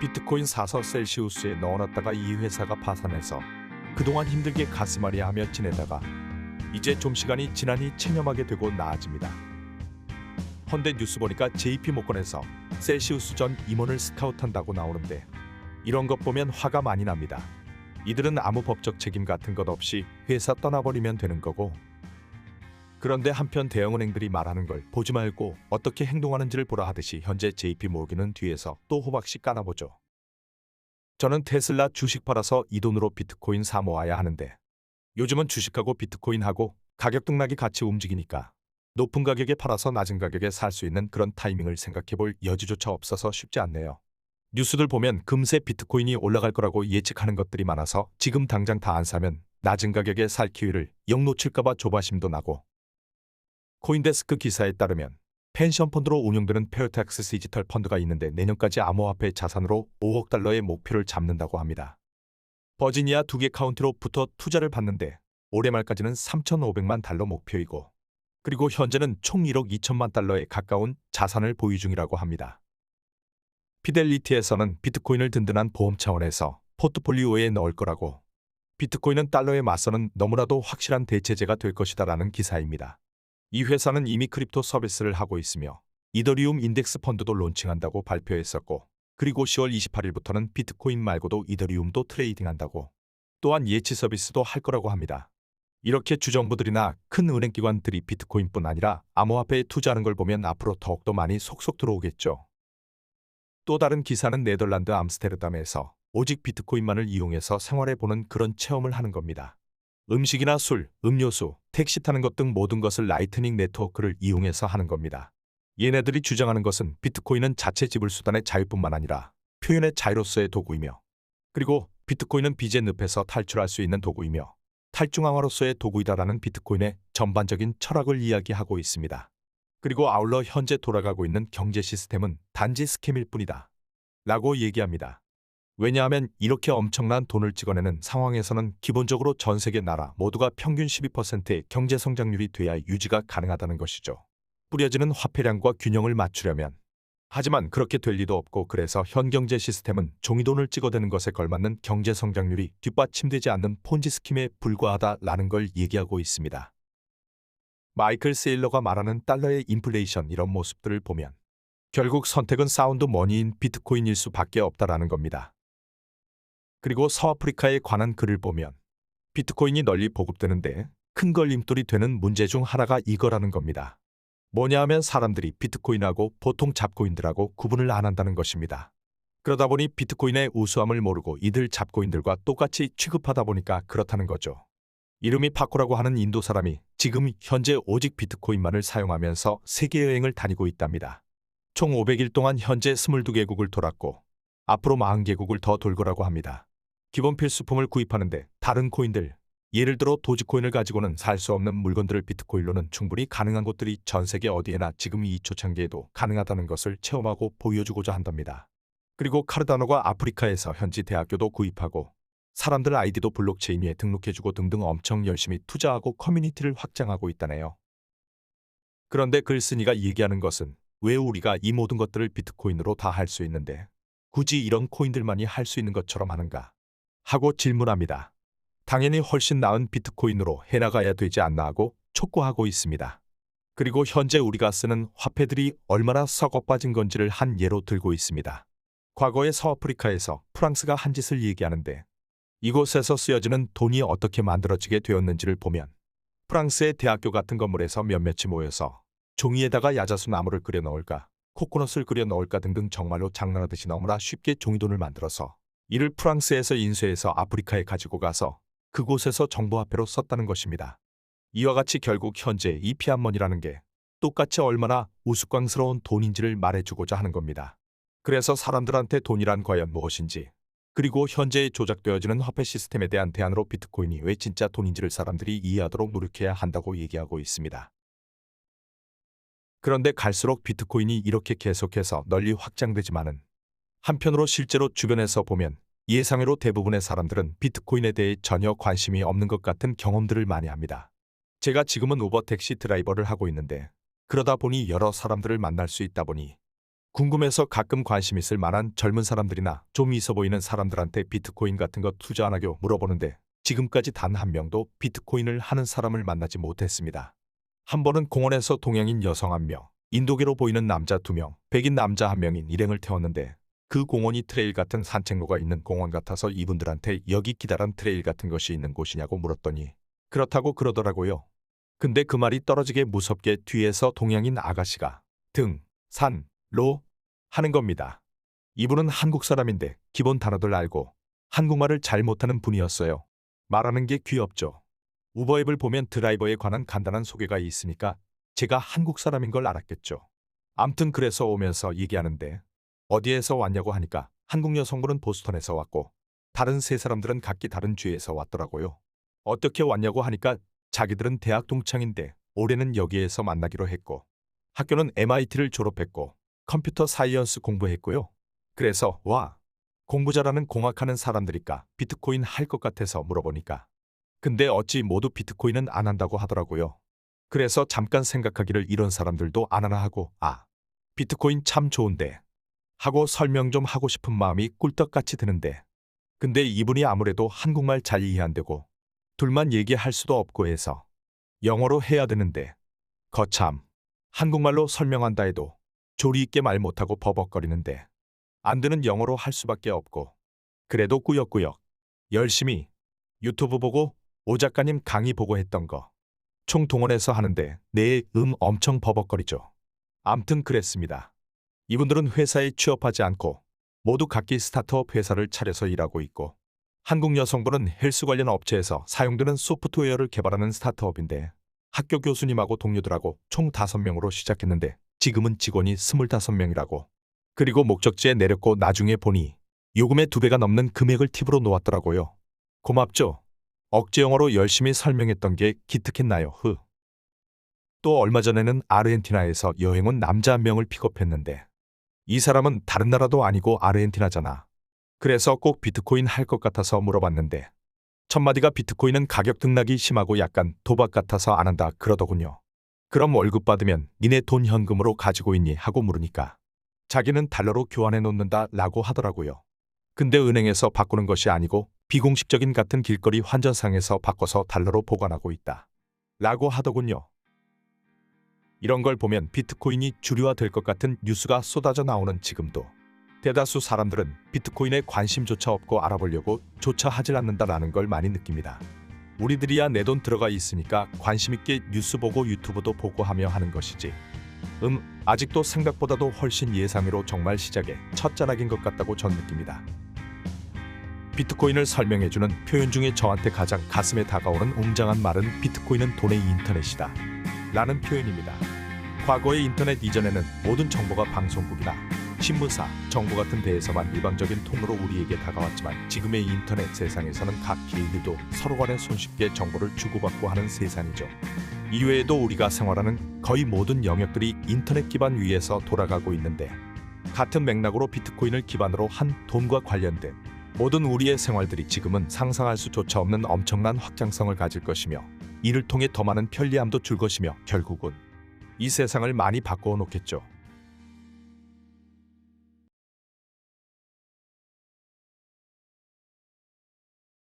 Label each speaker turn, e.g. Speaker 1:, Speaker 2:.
Speaker 1: 비트코인 사서 셀시우스에 넣어놨다가 이 회사가 파산해서 그동안 힘들게 가슴앓이 하며 지내다가 이제 좀 시간이 지나니 체념하게 되고 나아집니다. 헌데 뉴스 보니까 JP 모건에서 셀시우스 전 임원을 스카우트한다고 나오는데 이런 것 보면 화가 많이 납니다. 이들은 아무 법적 책임 같은 것 없이 회사 떠나버리면 되는 거고 그런데 한편 대형은행들이 말하는 걸 보지 말고 어떻게 행동하는지를 보라 하듯이 현재 JP 모르기는 뒤에서 또 호박씨 까나보죠. 저는 테슬라 주식 팔아서 이 돈으로 비트코인 사 모아야 하는데 요즘은 주식하고 비트코인하고 가격 등락이 같이 움직이니까 높은 가격에 팔아서 낮은 가격에 살 수 있는 그런 타이밍을 생각해 볼 여지조차 없어서 쉽지 않네요. 뉴스들 보면 금세 비트코인이 올라갈 거라고 예측하는 것들이 많아서 지금 당장 다 안 사면 낮은 가격에 살 기회를 영 놓칠까봐 조바심도 나고 코인데스크 기사에 따르면 펜션 펀드로 운영되는 페어텍스 디지털 펀드가 있는데 내년까지 암호화폐 자산으로 5억 달러의 목표를 잡는다고 합니다. 버지니아 두 개 카운티로부터 투자를 받는데 올해 말까지는 3,500만 달러 목표이고 그리고 현재는 총 1억 2천만 달러에 가까운 자산을 보유 중이라고 합니다. 피델리티에서는 비트코인을 든든한 보험 차원에서 포트폴리오에 넣을 거라고 비트코인은 달러에 맞서는 너무나도 확실한 대체제가 될 것이다 라는 기사입니다. 이 회사는 이미 크립토 서비스를 하고 있으며 이더리움 인덱스 펀드도 론칭한다고 발표했었고 그리고 10월 28일부터는 비트코인 말고도 이더리움도 트레이딩한다고 또한 예치 서비스도 할 거라고 합니다. 이렇게 주정부들이나 큰 은행기관들이 비트코인뿐 아니라 암호화폐에 투자하는 걸 보면 앞으로 더욱더 많이 속속 들어오겠죠. 또 다른 기사는 네덜란드 암스테르담에서 오직 비트코인만을 이용해서 생활해보는 그런 체험을 하는 겁니다. 음식이나 술, 음료수, 택시 타는 것 등 모든 것을 라이트닝 네트워크를 이용해서 하는 겁니다. 얘네들이 주장하는 것은 비트코인은 자체 지불 수단의 자유뿐만 아니라 표현의 자유로서의 도구이며 그리고 비트코인은 빚의 늪에서 탈출할 수 있는 도구이며 탈중앙화로서의 도구이다라는 비트코인의 전반적인 철학을 이야기하고 있습니다. 그리고 아울러 현재 돌아가고 있는 경제 시스템은 단지 스캠일 뿐이다. 라고 얘기합니다. 왜냐하면 이렇게 엄청난 돈을 찍어내는 상황에서는 기본적으로 전 세계 나라 모두가 평균 12%의 경제 성장률이 돼야 유지가 가능하다는 것이죠. 뿌려지는 화폐량과 균형을 맞추려면 하지만 그렇게 될 리도 없고 그래서 현 경제 시스템은 종이돈을 찍어대는 것에 걸맞는 경제 성장률이 뒷받침되지 않는 폰지 스킴에 불과하다라는 걸 얘기하고 있습니다. 마이클 세일러가 말하는 달러의 인플레이션 이런 모습들을 보면 결국 선택은 사운드 머니인 비트코인일 수밖에 없다라는 겁니다. 그리고 서아프리카에 관한 글을 보면 비트코인이 널리 보급되는데 큰 걸림돌이 되는 문제 중 하나가 이거라는 겁니다. 뭐냐 하면 사람들이 비트코인하고 보통 잡코인들하고 구분을 안 한다는 것입니다. 그러다 보니 비트코인의 우수함을 모르고 이들 잡코인들과 똑같이 취급하다 보니까 그렇다는 거죠. 이름이 파코라고 하는 인도 사람이 지금 현재 오직 비트코인만을 사용하면서 세계 여행을 다니고 있답니다. 총 500일 동안 현재 22개국을 돌았고 앞으로 40개국을 더 돌 거라고 합니다. 기본 필수품을 구입하는데 다른 코인들, 예를 들어 도지코인을 가지고는 살 수 없는 물건들을 비트코인로는 충분히 가능한 곳들이 전 세계 어디에나 지금 이 초창기에도 가능하다는 것을 체험하고 보여주고자 한답니다. 그리고 카르다노가 아프리카에서 현지 대학교도 구입하고 사람들 아이디도 블록체인 위에 등록해주고 등등 엄청 열심히 투자하고 커뮤니티를 확장하고 있다네요. 그런데 글쓴이가 얘기하는 것은 왜 우리가 이 모든 것들을 비트코인으로 다 할 수 있는데 굳이 이런 코인들만이 할 수 있는 것처럼 하는가 하고 질문합니다. 당연히 훨씬 나은 비트코인으로 해나가야 되지 않나 하고 촉구하고 있습니다. 그리고 현재 우리가 쓰는 화폐들이 얼마나 썩어 빠진 건지를 한 예로 들고 있습니다. 과거의 서아프리카에서 프랑스가 한 짓을 얘기하는데 이곳에서 쓰여지는 돈이 어떻게 만들어지게 되었는지를 보면 프랑스의 대학교 같은 건물에서 몇몇이 모여서 종이에다가 야자수 나무를 그려 넣을까 코코넛을 그려 넣을까 등등 정말로 장난하듯이 너무나 쉽게 종이돈을 만들어서 이를 프랑스에서 인쇄해서 아프리카에 가지고 가서 그곳에서 정보화폐로 썼다는 것입니다. 이와 같이 결국 현재 이 피안머니라는 게 똑같이 얼마나 우스꽝스러운 돈인지를 말해주고자 하는 겁니다. 그래서 사람들한테 돈이란 과연 무엇인지 그리고 현재 조작되어지는 화폐 시스템에 대한 대안으로 비트코인이 왜 진짜 돈인지를 사람들이 이해하도록 노력해야 한다고 얘기하고 있습니다. 그런데 갈수록 비트코인이 이렇게 계속해서 널리 확장되지만은 한편으로 실제로 주변에서 보면 예상외로 대부분의 사람들은 비트코인에 대해 전혀 관심이 없는 것 같은 경험들을 많이 합니다. 제가 지금은 우버 택시 드라이버를 하고 있는데 그러다 보니 여러 사람들을 만날 수 있다 보니 궁금해서 가끔 관심 있을 만한 젊은 사람들이나 좀 있어 보이는 사람들한테 비트코인 같은 거 투자 안 하교 물어보는데 지금까지 단 한 명도 비트코인을 하는 사람을 만나지 못했습니다. 한 번은 공원에서 동양인 여성 한 명, 인도계로 보이는 남자 두 명, 백인 남자 한 명인 일행을 태웠는데 그 공원이 트레일 같은 산책로가 있는 공원 같아서 이분들한테 여기 기다란 트레일 같은 것이 있는 곳이냐고 물었더니 그렇다고 그러더라고요. 근데 그 말이 떨어지게 무섭게 뒤에서 동양인 아가씨가 등, 산, 로 하는 겁니다. 이분은 한국 사람인데 기본 단어들 알고 한국말을 잘 못하는 분이었어요. 말하는 게 귀엽죠. 우버 앱을 보면 드라이버에 관한 간단한 소개가 있으니까 제가 한국 사람인 걸 알았겠죠. 암튼 그래서 오면서 얘기하는데 어디에서 왔냐고 하니까 한국 여성분은 보스턴에서 왔고 다른 세 사람들은 각기 다른 주에서 왔더라고요. 어떻게 왔냐고 하니까 자기들은 대학 동창인데 올해는 여기에서 만나기로 했고 학교는 MIT를 졸업했고 컴퓨터 사이언스 공부했고요. 그래서 와 공부 잘하는 공학하는 사람들이니까 비트코인 할 것 같아서 물어보니까 근데 어찌 모두 비트코인은 안 한다고 하더라고요. 그래서 잠깐 생각하기를 이런 사람들도 안 하나 하고 아 비트코인 참 좋은데 하고 설명 좀 하고 싶은 마음이 꿀떡같이 드는데 근데 이분이 아무래도 한국말 잘 이해 안 되고 둘만 얘기할 수도 없고 해서 영어로 해야 되는데 거참 한국말로 설명한다 해도 조리 있게 말 못하고 버벅거리는데 안 되는 영어로 할 수밖에 없고 그래도 꾸역꾸역 열심히 유튜브 보고 오 작가님 강의 보고 했던 거 총동원해서 하는데 내 음 엄청 버벅거리죠. 암튼 그랬습니다. 이분들은 회사에 취업하지 않고 모두 각기 스타트업 회사를 차려서 일하고 있고 한국 여성분은 헬스 관련 업체에서 사용되는 소프트웨어를 개발하는 스타트업인데 학교 교수님하고 동료들하고 총 5명으로 시작했는데 지금은 직원이 25명이라고 그리고 목적지에 내렸고 나중에 보니 요금의 두 배가 넘는 금액을 팁으로 놓았더라고요. 고맙죠. 억지 영어로 열심히 설명했던 게 기특했나요? 흐. 또 얼마 전에는 아르헨티나에서 여행 온 남자 한 명을 픽업했는데 이 사람은 다른 나라도 아니고 아르헨티나잖아. 그래서 꼭 비트코인 할 것 같아서 물어봤는데 첫마디가 비트코인은 가격 등락이 심하고 약간 도박 같아서 안 한다 그러더군요. 그럼 월급 받으면 니네 돈 현금으로 가지고 있니 하고 물으니까 자기는 달러로 교환해 놓는다 라고 하더라고요. 근데 은행에서 바꾸는 것이 아니고 비공식적인 같은 길거리 환전상에서 바꿔서 달러로 보관하고 있다. 라고 하더군요. 이런 걸 보면 비트코인이 주류화 될 것 같은 뉴스가 쏟아져 나오는 지금도 대다수 사람들은 비트코인에 관심조차 없고 알아보려고 조차 하질 않는다라는 걸 많이 느낍니다. 우리들이야 내 돈 들어가 있으니까 관심 있게 뉴스 보고 유튜브도 보고 하며 하는 것이지. 음, 아직도 생각보다도 훨씬 예상외로 정말 시작의 첫 자락인 것 같다고 전 느낍니다. 비트코인을 설명해주는 표현 중에 저한테 가장 가슴에 다가오는 웅장한 말은 비트코인은 돈의 인터넷이다. 라는 표현입니다. 과거의 인터넷 이전에는 모든 정보가 방송국이나 신문사, 정부 같은 데에서만 일방적인 통로로 우리에게 다가왔지만 지금의 인터넷 세상에서는 각 개인들도 서로 간에 손쉽게 정보를 주고받고 하는 세상이죠. 이외에도 우리가 생활하는 거의 모든 영역들이 인터넷 기반 위에서 돌아가고 있는데 같은 맥락으로 비트코인을 기반으로 한 돈과 관련된 모든 우리의 생활들이 지금은 상상할 수조차 없는 엄청난 확장성을 가질 것이며 이를 통해 더 많은 편리함도 줄 것이며 결국은 이 세상을 많이 바꾸어 놓겠죠.